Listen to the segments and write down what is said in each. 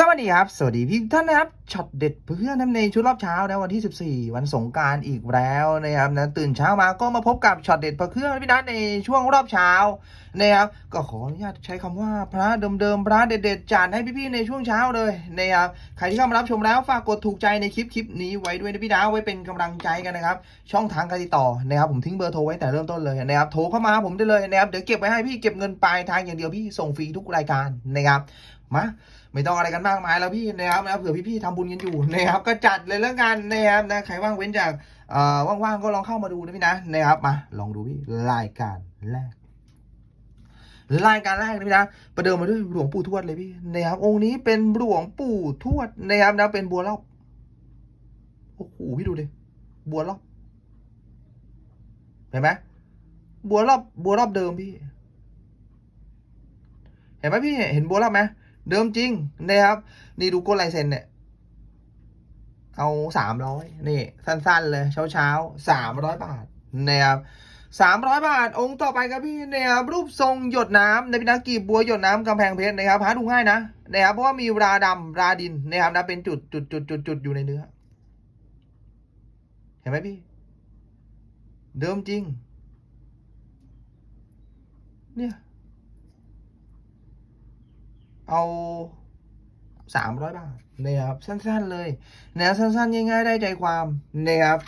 สวัสดีครับ สวัสดีพี่ท่านนะครับช็อตเด็ดเพื่อนในชุดรอบเช้านะวันที่ 14 วันสงการอีกแล้วนะครับนะตื่นเช้ามาก็มาพบกับช็อตเด็ดเครื่องพี่นัทในช่วงรอบเช้านะครับก็ขออนุญาตใช้คำว่าพระเดิมๆพระเด็ดๆจานให้พี่ๆในช่วงเช้าเลยนะครับใครที่เข้ามารับชมแล้วฝากกดถูกใจในคลิปคลิปนี้ไว้ด้วยนะพี่นะไว้เป็นกำลังใจกันนะครับช่องทางการติดต่อนะครับผมทิ้งเบอร์โทรไว้แต่เริ่มต้นเลยนะครับโทรเข้ามาหาผมได้เลยนะครับเดี๋ยวเก็บไว้ให้พี่เก็บเงินปลายทางอย่างเดียวพี่ส่งฟรีทุกรายการนะครับมา ไม่ต้องอะไรกันมากมายแล้วพี่นะครับนะเผื่อพี่ๆทำบุญกันอยู่นะครับก็จัดเลยแล้วกันนะครับนะใครว่างเว้นจากเอ่อว่างๆก็ลองเข้ามาดูนะพี่นะนะครับมาลองดูพี่รายการแรกรายการแรกนะพี่นะประเดิมมาด้วยหลวงปู่ทวดเลยพี่นะครับองค์นี้เป็นหลวงปู่ทวดนะครับนะเป็นบัวรอบโอ้โหพี่ดูดิบัวรอบเห็นไหมบัวรอบบัวรอบเดิมพี่ เห็นไหมพี่เห็นบัวรอบไหม เดิมจริงนะครับ นี่ดูก้นลายเซ็นเนี่ย เอาสามร้อยนี่ สั้นๆเลย เช้าๆสามร้อยบาทนะครับสามร้อยบาท องค์ต่อไปครับพี่นะครับรูปทรงหยดน้ำในพินากีบบัวหยดน้ำกำแพงเพชรนะครับหาดูง่ายนะนะครับเพราะว่ามีราดำราดินนะครับนะเป็นจุดจุดจุดจุดจุดอยู่ในเนื้อ เห็นไหมพี่ เดิมจริง เนี่ย เอาสามร้อยบาทนะครับสั้นๆเลยนวสั้นๆง่ายๆได้ใจความนะครับ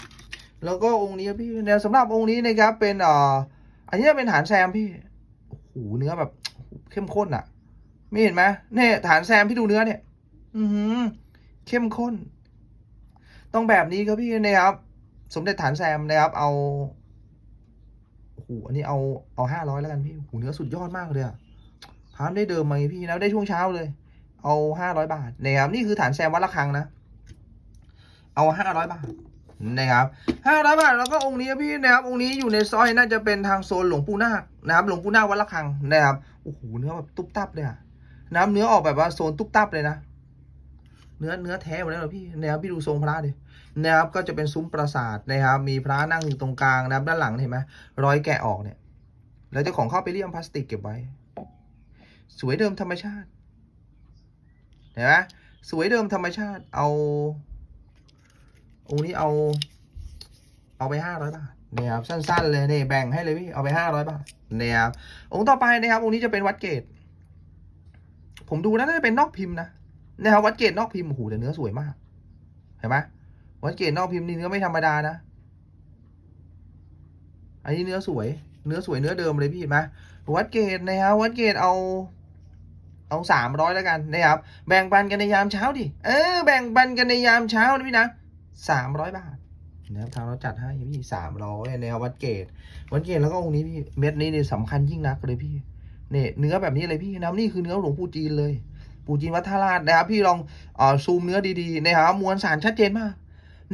แล้วก็องค์นี้พี่นวสำหรับองค์นี้นะครับเป็นอ่ออันนี้เป็นฐานแซมพี่โอ้โหเนื้อแบบเข้มข้นอะ ไม่เห็นไหมเนี่ยฐานแซมพี่ดูเนื้อเนี่ยอือหือเข้มข้น ต้องแบบนี้ครับพี่นะครับ สมเด็จฐานแซมนะครับ เอาโอ้โหอันนี้เอาเอาห้าร้อยแล้วกันพี่โอ้โหเนื้อสุดยอดมากเลยอะ พาได้เดิมมาไงพี่นะได้ช่วงเช้าเลย เอาห้าร้อยบาทนะครับนี่คือฐานแซมวัดละคังนะ เอาห้าร้อยบาทนะครับห้าร้อยบาทแล้วก็องค์นี้พี่นะครับองค์นี้อยู่ในซอยน่าจะเป็นทางโซนหลวงปู่นาคนะครับหลวงปู่นาควัดละคังนะครับโอ้โหเนื้อแบบตุ๊บตับเลยอะน้ำเนื้อออกแบบว่าโซนตุ๊บตับเลยนะเนื้อเนื้อแท้หมดแล้วพี่นะครับพี่ดูทรงพระดินะครับก็จะเป็นซุ้มปราสาทนะครับ มีพระนั่งอยู่ตรงกลางนะครับด้านหลังเห็นไหมรอยแกะออกเนี่ย แล้วเจ้าของเข้าไปเลี่ยมพลาสติกเก็บไว้ สวยเดิมธรรมชาติเห็นไหมสวยเดิมธรรมชาติเอาองค์นี้เอา เอาไปห้าร้อยบาทเนี่ยครับสั้นๆเลยเนี่ยแบ่งให้เลยพี่เอาไปห้าร้อยบาทเนี่ยครับองค์ต่อไปนะครับองค์นี้จะเป็นวัดเกตผมดูนะน่าจะเป็นนอกพิมพ์นะนะครับวัดเกตนอกพิมพ์โอ้โหแต่เนื้อสวยมากเห็นไหมวัดเกตนอกพิมพ์นี่เนื้อไม่ธรรมดานะอันนี้เนื้อสวย เนื้อสวยเนื้อเดิมเลยพี่เห็นไหมวัดเกตนะครับวัดเกตเอา เอาสามร้อยแล้วกันนะครับ แบ่งปันกันในยามเช้าดิ เออ แบ่งปันกันในยามเช้านะพี่นะสามร้อยบาทนะครับทางเราจัดให้พี่สามร้อยแนววัดเกตวัดเกตแล้วก็องค์นี้พี่เม็ดนี้เนี่ยสำคัญยิ่งนักเลยพี่เนี่ยเนื้อแบบนี้เลยพี่นะนี่คือเนื้อหลวงปู่จีนเลย ปู่จีนวัดท่าราชนะครับ พี่ลองอ่อซูมเนื้อดีๆนะครับมวลสารชัดเจนมาก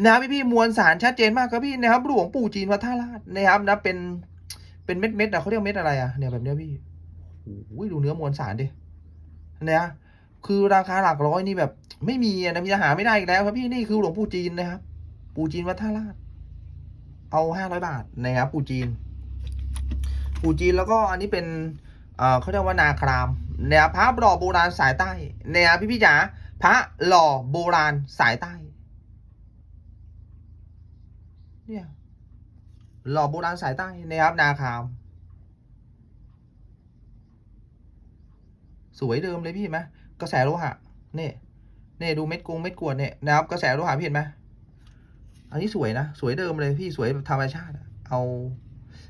นะพี่พี่มวลสารชัดเจนมากครับพี่นะครับหลวงปู่จีนวัดท่าราชนะครับนะเป็นเป็นเม็ดเม็ดอะเขาเรียกเม็ดอะไรอะเนี่ยแบบเนี้ยพี่โอ้ยดูเนื้อมวลสารดิ นี่ยคือราคาหลักร้อยนี่แบบ ไม่มีอะนะมีหาไม่ได้อีกแล้ว ครับพี่นี่คือหลวงปู่จีนนะครับ ปู่จีนวัดท่าราชเอาห้าร้อยบาทนะครับปู่จีน ปู่จีนแล้วก็อันนี้เป็นเอ่อเขาเรียกว่านาครามเนี่ยพระหล่อโบราณสายใต้เนี่ยพี่พี่จ๋าพระหล่อโบราณสายใต้ เนี่ยหล่อโบราณสายใต้นะครับนาคราม สวยเดิมเลยพี่เห็นไหมกระแสโลหะเนี่ยเนี่ยดูเม็ดกงเม็ดกวดเนี่ยนะครับกระแสโลหะพี่เห็นไหมอันนี้สวยนะสวยเดิมเลยพี่สวยธรรมชาติเอา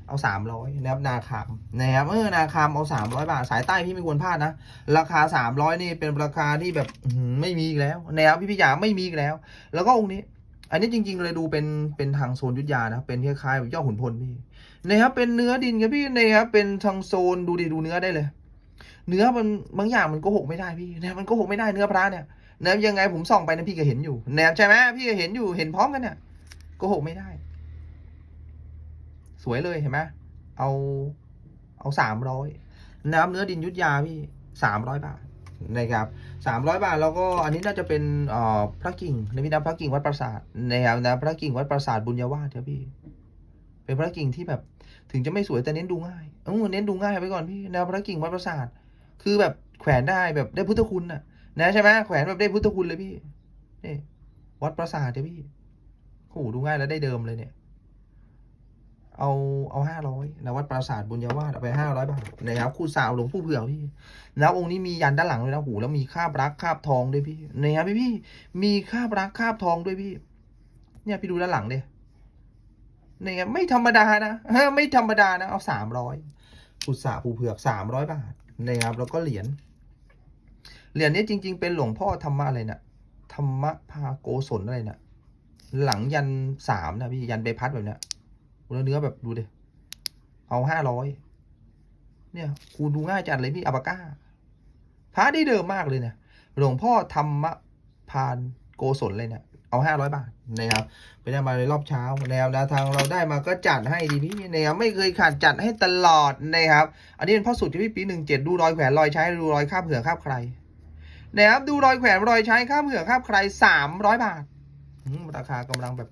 เอาสามร้อยนะครับนาคามนะครับเออนาคามเอาสามร้อยบาทสายใต้พี่ไม่ควรพลาดนะราคาสามร้อยนี่เป็นราคาที่แบบไม่มีอีกแล้วนะครับพี่พี่จ๋าไม่มีอีกแล้ว แล้วก็องค์นี้ อันนี้จริง ๆ เลยดูเป็นเป็นทางโซนยุทธยานะเป็นคล้ายๆย่อขุนพลพี่นะครับเป็นเนื้อดินครับพี่นะครับเป็นทางโซนดูดิดูเนื้อได้เลย เนื้อมันบางอย่างมันโกหกไม่ได้พี่เนี่ยมันโกหกไม่ได้เนื้อพระเนี่ยเนื้อยังไงผมส่องไปนะพี่ก็เห็นอยู่แนบใช่ไหมพี่ก็เห็นอยู่เห็นพร้อมกันเนี่ยโกหกไม่ได้ สวยเลยเห็นไหมเอาเอาสามร้อยน้ำเนื้อดินยุทธยาพี่สามร้อยบาทนะครับสามร้อยบาทแล้วก็อันนี้น่าจะเป็นเอ่อพระกิ่งในพิธีพระกิ่งวัดปราสาทนะครับนะพระกิ่งวัดปราสาทบุญญาวาสครับพี่ เป็นพระกิ่งที่แบบ ถึงจะไม่สวยแต่เน้นดูง่ายเออเน้นดูง่ายไปก่อนพี่แนวพระกิ่งวัดปราสาท คือแบบแขวนได้แบบได้พุทธคุณน่ะ นะใช่ไหมแขวนแบบได้พุทธคุณเลยพี่นี่วัดปราสาทเนี่ยพี่โอ้โหดูง่ายแล้วได้เดิมเลยเนี่ย เอาเอาห้าร้อยนะวัดปราสาทบุญญาวาสเอาไปห้าร้อยบาทนะครับคู่สาวหลวงปู่เผือกพี่แล้วองค์นี้มียันด้านหลังด้วยนะโอ้โหแล้วมีคาบรักคาบทองด้วยพี่นะครับพี่พี่มีคาบรักคาบทองด้วยพี่ เนี่ยพี่ดูด้านหลังดิเนี่ยไม่ธรรมดานะเฮ้ไม่ธรรมดานะ เอาสามร้อยอุตสาห์ภูเผือกสามร้อยบาท นะครับแล้วก็เหรียญเหรียญนี้จริง ๆ เป็นหลวงพ่อธรรมะอะไรนะธรรมพาโกศลอะไรนะหลังยันสามนะพี่ยันใบพัดแบบเนี้ยแล้วเนื้อแบบดูดิเอาห้าร้อยเนี่ยกูดูง่ายจัดเลยพี่อัปปาก้าพระได้เดิมมากเลยเนี่ยหลวงพ่อธรรมพานโกศลเลยเนี่ย เอาห้าร้อยบาทนะครับไปได้มาในรอบเช้าแนวแนวทางเราได้มาก็จัดให้ดีพี่นะครับไม่เคยขาดจัดให้ตลอดนะครับ อันนี้เป็นพ่อสุดที่พี่ปีหนึ่งเจ็ดดูรอยแขวนรอยใช้ดูรอยคาบเหือกคาบใครนะครับดูรอยแขวนรอยใช้คาบเหือกคาบใครสามร้อยบาทราคากำลังแบบ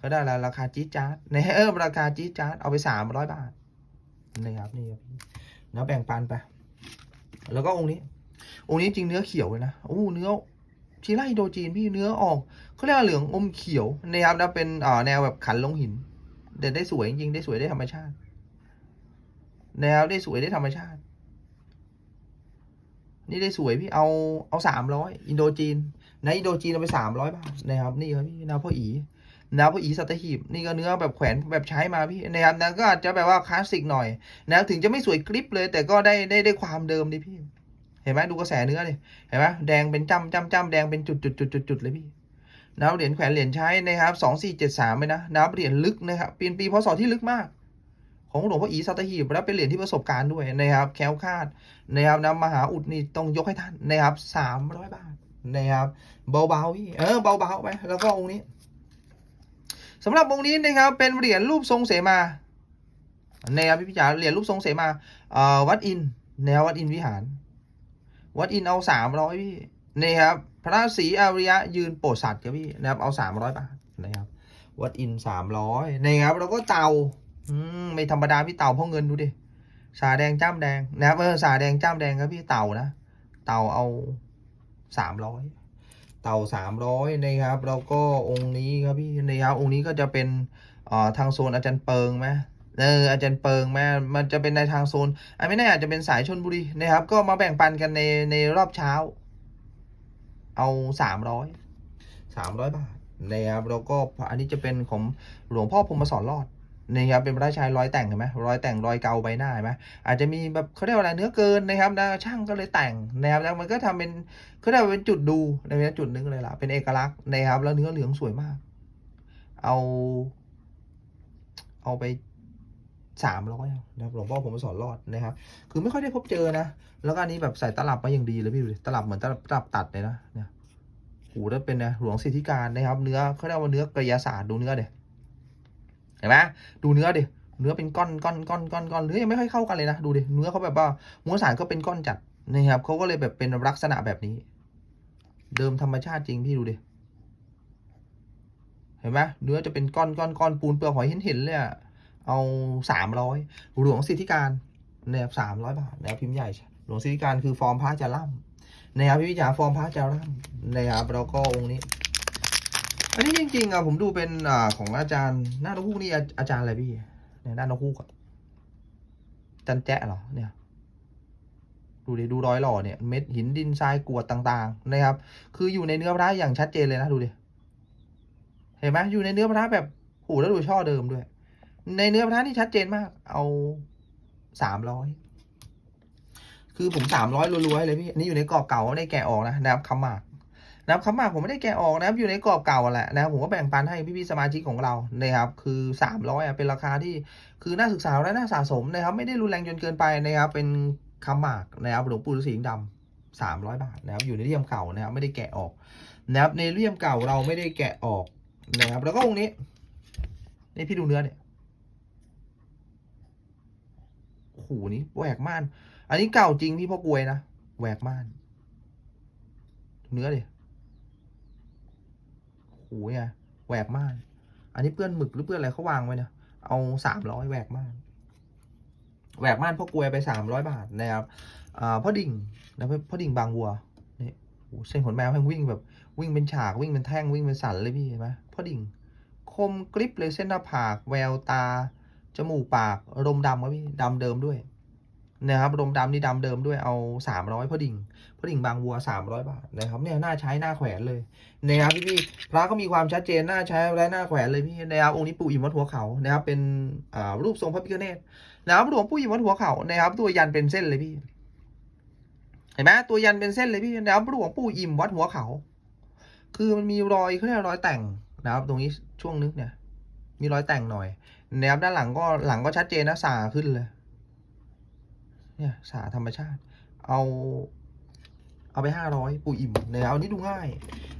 ก็ได้แล้วราคาจี๊ดจ๊าดในเออราคาจี๊ดจ๊าดเอาไปสามร้อยบาทนะครับนี่ครับแล้วแบ่งปันไปแล้วก็องค์นี้องค์นี้จริงเนื้อเขียวเลยนะโอ้เนื้อชีไลโดจีนพี่เนื้อออก เขาเรียกว่าเหลืองอมเขียวนะครับแล้วเป็นแนวแบบขันลงหินเด่นได้สวยจริงๆได้สวยได้ธรรมชาติ แนวได้สวยได้ธรรมชาติ นี่ได้สวยพี่เอาเอาสามร้อยอินโดจีนในอินโดจีนเอาไปสามร้อยบาทนะครับนี่ครับพี่แนวพ่ออีแนวพ่ออีสัตหีบนี่ก็เนื้อแบบแขวนแบบใช้มาพี่นะครับนะก็อาจจะแบบว่าคลาสสิกหน่อยนะถึงจะไม่สวยกริปเลย แต่ก็ได้ได้ได้ความเดิมดิพี่ เห็นไหมดูกระแสเนื้อดิเห็นไหมแดงเป็นจ้ำจ้ำจ้ำแดงเป็นจุดจุดจุดจุดจุดเลยพี่ น้ำเหรียญแขวนเหรียญใช้นะครับสองสี่เจ็ดสามเลยนะน้ำเหรียญลึกนะครับเปีนปีพศที่ลึกมาก ของหลวงพ่ออีสัตหีบแล้วเป็นเหรียญที่ประสบการณ์ด้วยนะครับ แคล้วคาดนะครับนำมหาอุดนี่ต้องยกให้ท่านนะครับสามร้อยบาทนะครับเบาๆเออเบาๆไปแล้วก็องค์นี้สำหรับองค์นี้นะครับเป็นเหรียญรูปทรงเสมานะครับพี่พิจารเหรียญรูปทรงเสมาเอ่อวัดอินแนววัดอินวิหาร วัดอินเอาสามร้อยพี่ นี่ครับ พระศรีอริยะยืนโปรดสัตว์ครับพี่นะครับ เอาสามร้อยบาทนะครับ วัดอินสามร้อยนะครับ แล้วก็เตาอืมไม่ธรรมดาพี่เต่าเพราะเงินดูดิสาแดงจ้ำแดงนะครับเออสาแดงจ้ำแดงครับพี่เต่านะเต่าเอาสามร้อยเต่าสามร้อยนะครับ แล้วก็องค์นี้ครับพี่นะครับองค์นี้ก็จะเป็นเอ่อทางโซนอาจารย์เปิงไหมเอออาจารย์เปิงแม่มันจะเป็นในทางโซนอันไม่แน่อาจจะเป็นสายชนบุรีนะครับ ก็มาแบ่งปันกันในในรอบเช้า เอาสามร้อยสามร้อยบาทนะครับแล้วก็อันนี้จะเป็นของหลวงพ่อพรมสอนรอดนะครับเป็นพระชายร้อยแต่งเห็นไหมรอยแต่งรอยเกาใบหน้าเห็นไหมอาจจะมีแบบเขาเรียกว่าอะไรเนื้อเกินนะครับนะช่างก็เลยแต่งนะครับแล้วมันก็ทำเป็นเขาเรียกว่าเป็นจุดดูในเป็นจุดนึงเลยล่ะเป็นเอกลักษณ์นะครับแล้วเนื้อเหลืองสวยมาก เอา เอาไป สามร้อยนะครับหลวงพ่อผมสอนรอดนะครับ คือไม่ค่อยได้พบเจอนะ แล้วก็อันนี้แบบใส่ตลับมาอย่างดีเลยพี่ดูตลับเหมือนตลับตลับตัดเลยนะเนี่ยหูแล้วเป็นนะหลวงสิทธิการนะครับ เนื้อเขาเรียกว่าเนื้อกระยาศาสตร์ดูเนื้อเด็เห็นไหมดูเนื้อดิเนื้อเป็นก้อนก้อนก้อนก้อนก้อนเนื้อยังไม่ค่อยเข้ากันเลยนะดูดิเนื้อเขาแบบว่าม้วนสารก็เป็นก้อนจัดนะครับเขาก็เลยแบบเป็นลักษณะแบบนี้ เดิมธรรมชาติจริงพี่ดูดิเห็นไหมเนื้อจะเป็นก้อนก้อนก้อนปูนเปลือกหอยเห็นเห็นเลยอะ เอาสามร้อยหลวงสิทธิการแนะครับสามร้อยบาทแนะครับพิมพ์ใหญ่หลวงศิริการคือฟอร์มพระจะล่ำนะครับพี่วิจาฟอร์มพระจะล่ำนะครับแล้วก็องค์นี้ อันนี้จริงๆอะผมดูเป็นอ่าของอาจารย์หน้านกฮูกนี่อาอาจารย์อะไรพี่เนี่ยหน้านกฮูกอะอาจันแจ๊ะเหรอเนี่ยดูดิดูรอยหล่อเนี่ยเม็ดหินดินทรายกรวดต่างๆ นะครับ คืออยู่ในเนื้อพระอย่างชัดเจนเลยนะดูดิเห็นไหมอยู่ในเนื้อพระแบบโหแล้วดูช่อเดิมด้วย ในเนื้อพระนี่ชัดเจนมาก เอาสามร้อยคือผมสามร้อยรัวๆเลยพี่อันนี้อยู่ในกรอบเก่าไม่ได้แกะออกนะนะครับคำหมากนะครับคำหมากผมไม่ได้แกะออกนะครับอยู่ในกรอบเก่าแหละนะครับผมก็แบ่งปันให้พี่ๆสมาชิกของเรานะครับ คือสามร้อยเป็นราคาที่คือน่าศึกษาและน่าสะสมนะครับ ไม่ได้รุนแรงจนเกินไปนะครับ เป็นคำหมากนะครับหลวงปู่ฤาษีดำสามร้อยบาทนะครับอยู่ในเลี่ยมเก่านะครับไม่ได้แกะออกนะครับในเลี่ยมเก่าเราไม่ได้แกะออกนะครับแล้วก็องค์นี้นี่พี่ดูเนื้อเนี่ย โอ้โหนี่แหวกม่าน อันนี้เก่าจริงพี่พ่อกลวยนะแหวกม่าน เนื้อดิโอ้ยแหวกม่าน อันนี้เปื้อนหมึกหรือเปื้อนอะไรเขาวางไว้เนี่ยเอาสามร้อยแหวกม่านแหวกม่านพ่อกลวยไปสามร้อยบาทนะครับพ่อดิ่งนะพ่อดิ่งบางวัวนี่เส้นขนแมวแม่งวิ่งแบบวิ่งเป็นฉากวิ่งเป็นแท่งวิ่งเป็นสันเลยพี่เห็นไหมพ่อดิ่งคมกริบเลยเส้นหน้าผากแววตา จมูกปากรมดำครับพี่ดำเดิมด้วยนะครับรมดำนี่ดำเดิมด้วยเอาสามร้อยพ่อดิ่งพ่อดิ่งบางวัวสามร้อยบาทนะครับเนี่ยหน้าใช้หน้าแขวนเลยนะครับพี่พี่พระก็มีความชัดเจนหน้าใช้และหน้าแขวนเลยพี่นะครับองค์นี้ปู่อิ่มวัดหัวเขานะครับเป็นอ่ารูปทรงพระพิฆเนศนะครับหลวงปู่อิ่มวัดหัวเขานะครับตัวยันเป็นเส้นเลยพี่เห็นไหมตัวยันเป็นเส้นเลยพี่นะครับหลวงปู่อิ่มวัดหัวเขา คือมันมีรอยเขาเรียกรอยแต่งนะครับ ตรงนี้ช่วงนึกเนี่ย มีรอยแต่งหน่อย นะครับด้านหลังก็หลังก็ชัดเจนนะสาขึ้นเลย เนี่ยสาธรรมชาติ เอาเอาไปห้าร้อยปูอิ่มนะครับอันนี้ดูง่าย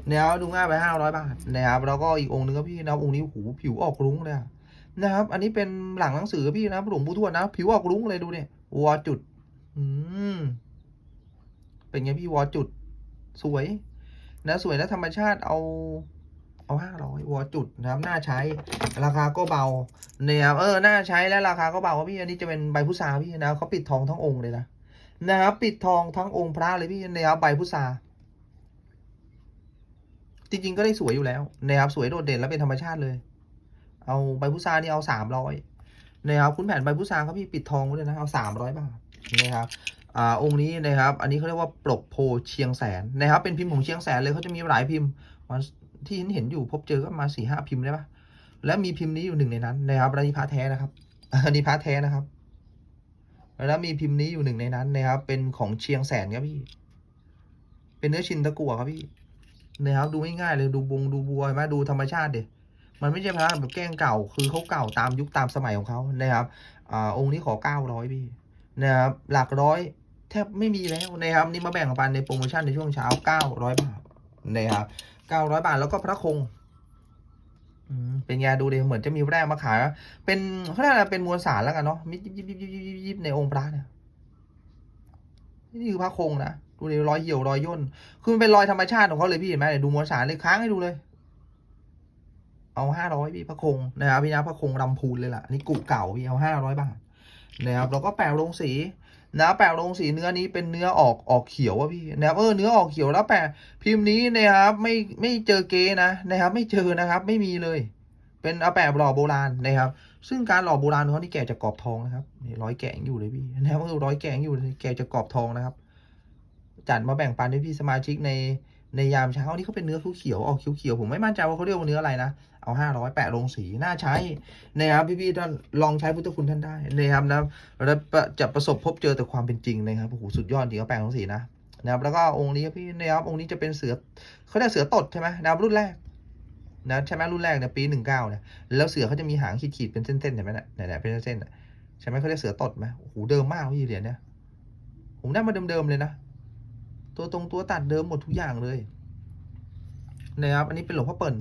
นะครับดูง่ายไปห้าร้อยบาทนะครับแล้วก็อีกองค์นึงก็พี่นะองค์นี้หูผิวออกรุ้งเลยอะนะครับ อันนี้เป็นหลังหนังสือพี่นะหลวงปู่ทวดนะ ผิวออกรุ้งเลยดูเนี่ยวอจุด อืมเป็นไงพี่วอจุด สวย นะสวยและธรรมชาติเอา เอาห้าร้อยวอจุดนะครับน่าใช้ราคาก็เบาเนี่ยเออน่าใช้และราคาก็เบาพี่อันนี้จะเป็นใบพุทราพี่นะเขาปิดทองทั้งองค์เลยนะนะครับปิดทองทั้งองค์พระเลยพี่นะครับใบพุทราจริงๆก็ได้สวยอยู่แล้วนะครับสวยโดดเด่นและเป็นธรรมชาติเลย เอาใบพุทรานี่เอาสามร้อยนะครับคุณแผนใบพุทราครับพี่ปิดทองไว้เลยนะเอาสามร้อยบาทนะครับอ่าองค์นี้นะครับ อันนี้เขาเรียกว่าปลกโพเชียงแสนนะครับ เป็นพิมพ์ของเชียงแสนเลยเขาจะมีหลายพิมพ์วัน ที่เห็นเห็นอยู่พบเจอก็มาสี่ห้าพิมพ์ได้ปะและมีพิมพ์นี้อยู่หนึ่งในนั้นนะครับอันนี้พระแท้นะครับอันนี้พระแท้นะครับ แล้วมีพิมพ์นี้อยู่หนึ่งในนั้นนะครับ เป็นของเชียงแสนครับพี่ เป็นเนื้อชินตะกั่วครับพี่นะครับดูง่ายๆเลยดูบงดูบัวเห็นไหมดูธรรมชาติเด็มันไม่ใช่พระแบบแกล้งเก่า คือเขาเก่าตามยุคตามสมัยของเขานะครับอ่าองค์นี้ขอเก้าร้อยพี่นะครับหลักร้อยแทบไม่มีแล้วนะครับนี่มาแบ่งปันในโปรโมชั่นในช่วงเช้า900บาทนะครับ 900บาทแล้วก็พระคงเป็นไงดูดิเหมือนจะมีแร่มาขาย เป็นเขาเรียกอะไรเป็นมวลสารแล้วกันเนาะมิยิบยิบยิบยิบยิบยิบในองค์พระเนี่ยนี่คือพระคงนะดูดิรอยเหี่ยวรอยย่นคือมันเป็นรอยธรรมชาติของเขาเลยพี่เห็นไหมเดี๋ยวดูมวลสารเลยค้างให้ดูเลย เอาห้าร้อยพี่พระคงนะครับพี่นะพระคงลำพูนเลยล่ะนนี่กุเก่าพี่เอาห้าร้อยบาทนะครับแล้วก็แปะลงสี นะแปะลงสีเนื้อนี้เป็นเนื้อออกออกเขียวอะพี่นะครับเออเนื้อออกเขียวแล้วแปะพิมพ์นี้นะครับไม่ไม่เจอเกนะนะครับ ไม่เจอนะครับ ไม่มีเลย เป็นเอาแปะหล่อโบราณนะครับ ซึ่งการหล่อโบราณของเขานี่แกะจากกรอบทองนะครับนี่ร้อยแกงอยู่เลยพี่นะครับเออร้อยแกงอยู่เลยแกะจากกรอบทองนะครับ จัดมาแบ่งปันให้พี่สมาชิกใน ในยามเช้านี่เขาเป็นเนื้อเขียวออกเขียวๆผมไม่มั่นใจว่าเขาเรียกว่าเนื้ออะไรนะ เอาห้าร้อยแปะลงสีน่าใช้นะครับพี่ๆท่านลองใช้พุทธคุณท่านได้นะครับนะแล้วจะประสบพบเจอแต่ความเป็นจริงนะครับโอ้โหสุดยอดจริงก็แปะลงสีนะนะครับแล้วก็องค์นี้พี่นะครับองค์นี้จะเป็นเสือเขาเรียกเสือตดใช่ไหมนะครับรุ่นแรกนะใช่ไหมรุ่นแรกเนี่ยปีหนึ่งเก้าเนี่ยแล้วเสือเขาจะมีหางขีดๆเป็นเส้นๆเห็นไหมเนี่ยเนี่ยเป็นเส้นๆใช่ไหมเขาเรียกเสือตดไหมโอ้โหเดิมมากพี่เหรียญเนี่ยผมได้มาเดิมๆเลยนะ ตัวตรงตัวตัดเดิมหมดทุกอย่างเลยนะครับอันนี้เป็นหลวงพ่อเปิ่น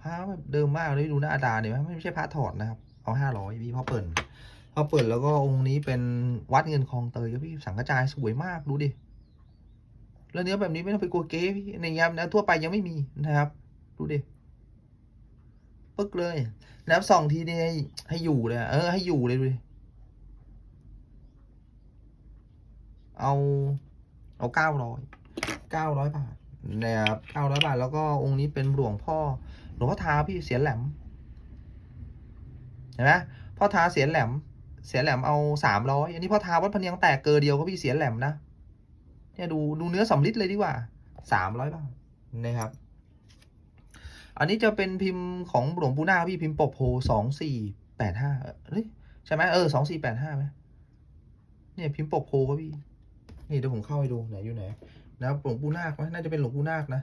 พระแบบเดิมมากเลยดูหน้าตาเนี่ยไม่ใช่พระถอดนะครับเอาห้าร้อยพี่พ่อเปิดพอเปิดแล้วก็องค์นี้เป็นวัดเงินคลองเตยครับพี่สังกระจายสวยมากดูดิแล้วเนื้อแบบนี้ไม่ต้องไปกลัวเก๊พี่ในยามนะทั่วไปยังไม่มีนะครับ ดูดิปึ๊กเลยแล้วส่องทีนี่ให้ให้อยู่เลยเออให้อยู่เลยดูดิ เอาเอาเก้าร้อยเก้าร้อยบาทนะครับเก้าร้อยบาทแล้วก็องค์นี้เป็นหลวงพ่อหลวงพ่อทาพี่เสียนแหลมเห็นไหมพ่อทาเสียนแหลม เสียนแหลมเอาสามร้อยอันนี้พ่อทาวัดพะเนียงแตกเกอเดียวก็พี่เสียนแหลมนะเนี่ยดูดูเนื้อสำลิดเลยดีกว่าสามร้อยบาทนะครับ อันนี้จะเป็นพิมพ์ของหลวงปู่นาคพี่พิมพ์ปกโพสองสี่แปดห้าเฮ้ยใช่ไหมเออสองสี่แปดห้าไหมเนี่ยพิมพ์ปกโพก็พี่ นี่เดี๋ยวผมเข้าไปดูไหนอยู่ไหนนะครับหลวงปู่นาคไหมน่าจะเป็นหลวงปู่นาคนะ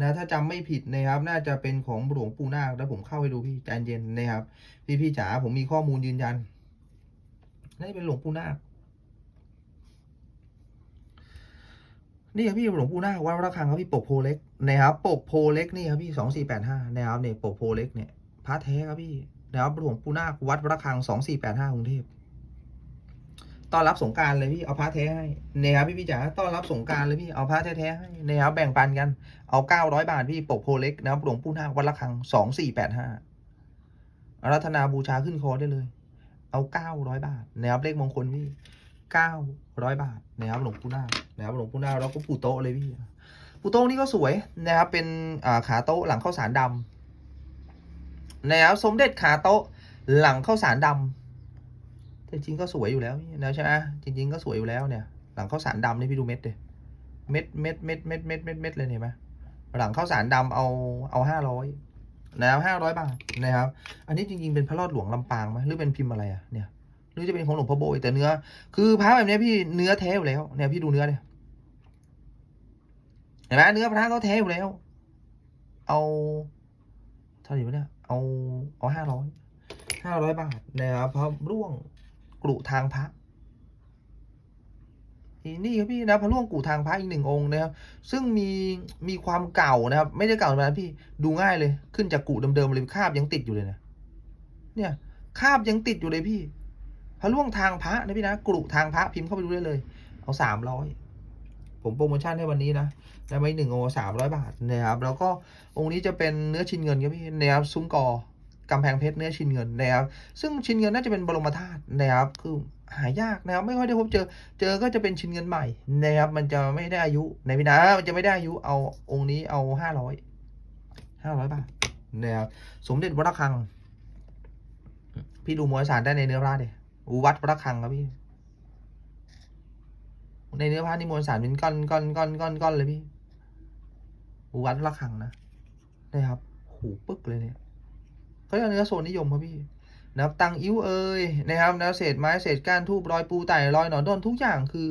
นะถ้าจำไม่ผิดนะครับ น่าจะเป็นของหลวงปู่นาคแล้วผมเข้าไปดูพี่ใจเย็นนะครับ พี่พี่จ๋าผมมีข้อมูลยืนยันน่าจะเป็นหลวงปู่นาคนี่ครับพี่หลวงปู่นาควัดระฆังครับพี่ปกโพเล็กนะครับปกโพเล็กนี่ครับพี่สองสี่แปดห้านะครับเนี่ยปกโพเล็กเนี่ยพระแท้ครับพี่นะครับหลวงปู่นาควัดระฆังสองสี่แปดห้ากรุงเทพ ต้อนรับสงการเลยพี่เอาพระแท้ให้นะครับพี่พี่จ๋าต้อนรับสงการเลยพี่เอาพระแท้ๆให้นะครับแบ่งปันกันเอาเก้าร้อยบาทพี่ปกโพเล็กนะครับหลวงปู่นาควัดระฆังสองสี่แปดห้าอารัธนาบูชาขึ้นคอได้เลย เอาเก้าร้อยบาทนะครับเลขมงคลพี่เก้าร้อยบาทนะครับหลวงปู่นาคนะครับหลวงปู่นาคแล้วก็ปู่โต๊ะเลยพี่ปู่โต๊ะนี่ก็สวยนะครับเป็นขาโต๊ะหลังข้าวสารดำนะครับสมเด็จขาโต๊ะหลังข้าวสารดำ แต่จริงก็สวยอยู่แล้วนะใช่ไหมจริง ๆ ก็สวยอยู่แล้วเนี่ย หลังข้าวสารดำนี่พี่ดูเม็ดดิเม็ดเม็ดเม็ดเม็ดเม็ดเม็ดเม็ดเลยเห็นไหมหลังข้าวสารดำเอาเอาห้าร้อยนะห้าร้อยบาทนะครับ อันนี้จริงๆเป็นพระรอดหลวงลำปางไหมหรือเป็นพิมพ์อะไรอะเนี่ยหรือจะเป็นของหลวงพ่อโบยแต่เนื้อ คือพระแบบนี้พี่เนื้อแท้อยู่แล้วเนี่ยพี่ดูเนื้อเนี่ยเห็นไหมเนื้อพระเขาแท้อยู่แล้ว เอาเท่าไหร่วะเนี่ยเอาเอาห้าร้อยห้าร้อยบาทนะครับพระร่วง กรุทางพระนี่ครับพี่นะพระร่วงกรุทางพระอีกหนึ่งองค์นะครับ ซึ่งมีมีความเก่านะครับ ไม่ได้เก่าธรรมดาพี่ดูง่ายเลย ขึ้นจากกุเดิมๆเลยคาบยังติดอยู่เลยนะเนี่ยคาบยังติดอยู่เลยพี่ พระล่วงทางพระนะพี่นะกรุทางพระพิมพ์เข้าไปดูได้เลย เอาสามร้อยผมโปรโมชั่นให้วันนี้นะได้ไหมหนึ่งโอสามร้อยบาทนะครับ แล้วก็องค์นี้จะเป็นเนื้อชิ้นเงินครับพี่นะครับซุ้มกอ กำแพงเพชรเนื้อชิ้นเงินนะครับซึ่งชิ้นเงินน่าจะเป็นบรมธาตุนะครับคือหายากนะครับไม่ค่อยได้พบเจอ เจอก็จะเป็นชิ้นเงินใหม่นะครับมันจะไม่ได้อายุในพี่นะมันจะไม่ได้อายุเอาองค์นี้เอาห้าร้อยห้าร้อยบาทนะครับสมเด็จวัดระฆัง พี่ดูมวลสารได้ในเนื้อพระเดิวัดระฆังครับพี่ ในเนื้อผ้านี่มวลสารเป็นก้อนก้อนก้อนก้อนก้อนเลยพี่วัดระฆังนะนะครับหูปึ๊กเลยเนี่ย ก็เรียกเนื้อโซนนิยมครับพี่นะครับตังอิ้วเอยนะครับแล้วเศษไม้เศษก้านทูบรอยปูไต่รอยหนอนด้นทุกอย่างคือ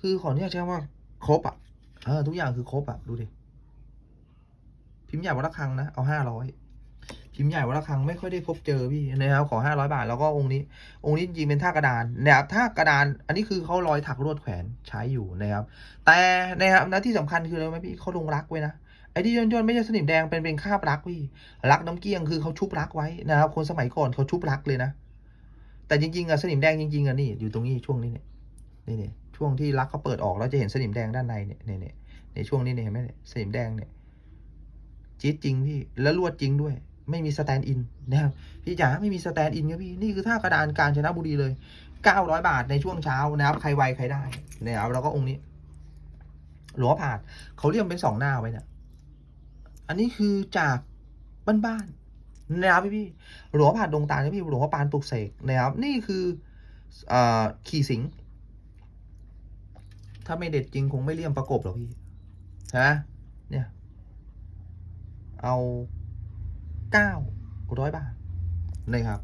คือขออนุญาตใช้คำว่าครบอะเออทุกอย่างคือครบอะดูดิพิมพ์ใหญ่วัดระฆังนะเอาห้าร้อยพิมพ์ใหญ่วัดระฆังไม่ค่อยได้พบเจอพี่นะครับขอห้าร้อยบาทแล้วก็องค์นี้ องค์นี้จริงเป็นท่ากระดานนะครับท่ากระดาน อันนี้คือเขารอยถักลวดแขวนใช้อยู่นะครับ แต่นะครับนะที่สำคัญคืออะไรไหมพี่เขาลงรักไว้นะ ไอ้ที่ย่นๆไม่ใช่สนิมแดงเป็นเป็นคาบรักพี่รักน้ำเกี้ยงคือเขาชุบรักไว้นะครับ คนสมัยก่อนเขาชุบรักเลยนะ แต่จริงๆอะสนิมแดงจริงๆอะนี่อยู่ตรงนี้ช่วงนี้เนี่ยนี่เนี่ยช่วงที่รักเขาเปิดออกแล้วจะเห็นสนิมแดงด้านในเนี่ยเนี่ยเนี่ยในช่วงนี้เนี่ยเห็นไหมเนี่ยสนิมแดงเนี่ยจี๊ดจริงพี่แล้วลวดจริงด้วย ไม่มีสแตนด์อินนะครับพี่จ๋าไม่มีสแตนด์อินครับพี่นี่คือท่ากระดานกาญจนะบุรีเลย900บาทในช่วงเช้านะครับใครไวใครได้นะครับแล้วก็องค์นี้หลวงผาดเขาเรียกเป็นสองหน้าไว้เนี่ย อันนี้คือจากบ้านๆนะครับพี่พี่หลวงพ่อผาดดงตาลครับพี่หลวงพ่อปานปลุกเสกนะครับ นี่คืออขี่สิง ถ้าไม่เด็ดจริงคงไม่เลี่ยมประกบหรอกพี่ใช่ไหมเนี่ย เอาเก้าร้อยบาทนะครับ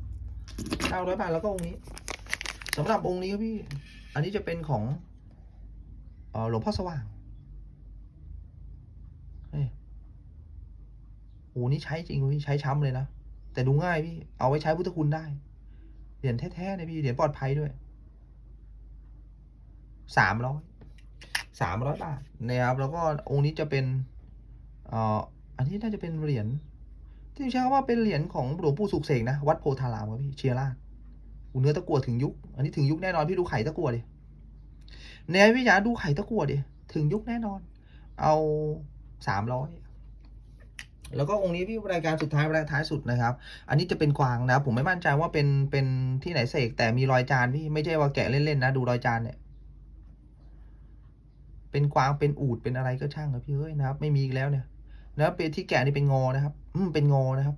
เก้าร้อยบาทแล้วก็องค์นี้สำหรับองค์นี้ครับพี่ อันนี้จะเป็นของอหลวงพ่อสว่างนี่ โอ้นี่ใช้จริงพี่ใช้ช้ำเลยนะ แต่ดูง่ายพี่ เอาไว้ใช้พุทธคุณได้ เหรียญแท้ๆเลยพี่ เหรียญปลอดภัยด้วย สามร้อย สามร้อยบาทนะครับ แล้วก็องค์นี้จะเป็นเอ่ออันนี้น่าจะเป็นเหรียญที่ใช้คำว่าเป็นเหรียญของหลวงปู่สุกเสกนะ วัดโพธารามครับพี่ เชียราชอูเนื้อตะกั่วถึงยุค อันนี้ถึงยุคแน่นอนพี่ดูไข่ตะกั่วดิเนี่ยพี่จ๋าดูไข่ตะกั่วดิ ถึงยุคแน่นอน เอาสามร้อย แล้วก็องค์นี้พี่รายการสุดท้ายรายท้ายสุดนะครับ อันนี้จะเป็นกวางนะครับผมไม่มั่นใจว่าเป็นเป็นที่ไหนเสกแต่มีรอยจานพี่ไม่ใช่ว่าแกะเล่นๆนะ ดูรอยจานเนี่ย เป็นกวางเป็นอูดเป็นอะไรก็ช่างครับพี่เอ้ยนะครับ ไม่มีอีกแล้วเนี่ยนะเป็นที่แกะนี่เป็นงอนะครับ อืมเป็นงอนะครับ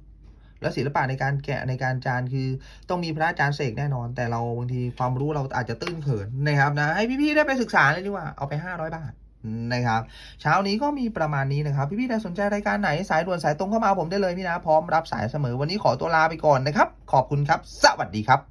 แล้วศิลปะในการแกะในการจานคือ ต้องมีพระอาจารย์เสกแน่นอน แต่เราบางทีความรู้เราอาจจะตื้นเขินนะครับนะให้พี่ๆได้ไปศึกษาเลยดีกว่าเอาไปห้าร้อยบาท นะครับเช้านี้ก็มีประมาณนี้นะครับ พี่ๆถ้าสนใจรายการไหนสายด่วนสายตรงเข้ามาผมได้เลยพี่นะ พร้อมรับสายเสมอวันนี้ขอตัวลาไปก่อนนะครับ ขอบคุณครับ สวัสดีครับ